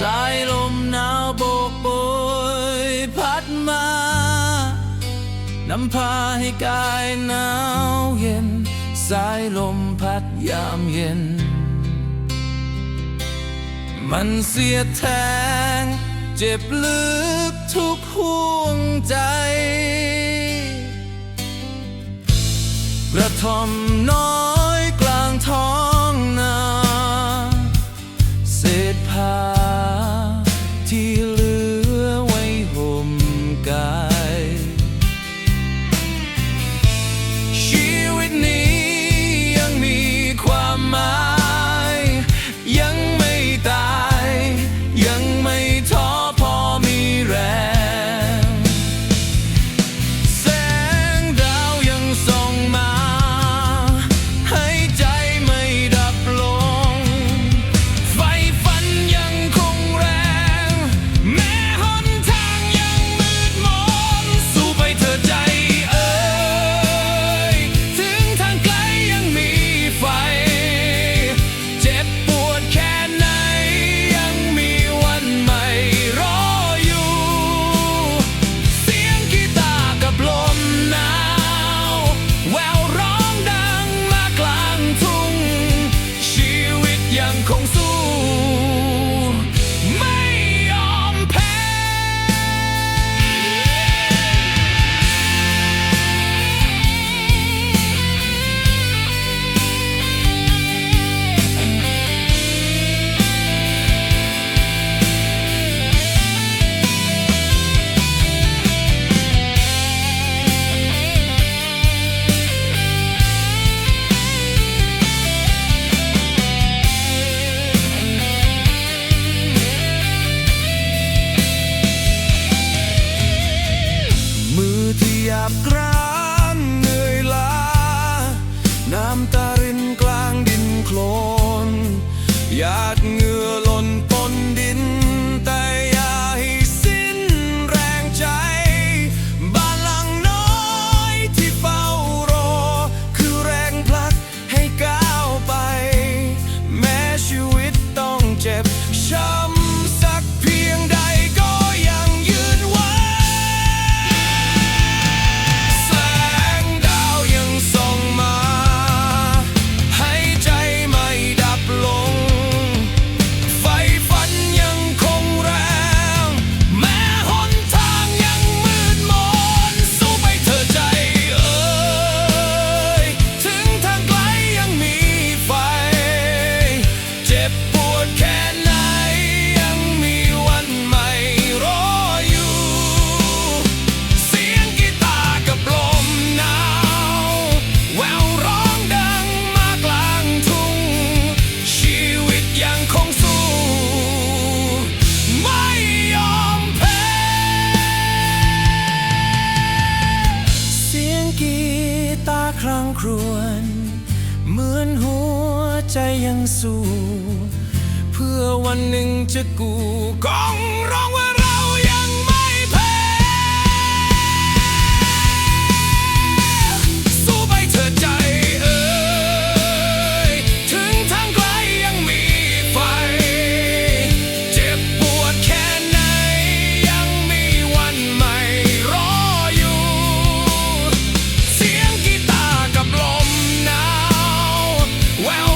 สายลมหนาวโบกโบยพัดมานำพาให้กายหนาวเย็น สายลมพัดยามเย็น มันเสียแทง เจ็บลึกทุกห่วงใจกระทอมน้อย till ครวน เหมือนหัวใจยังสู้ เพื่อวันหนึ่งจะกูกองร้องว่า Well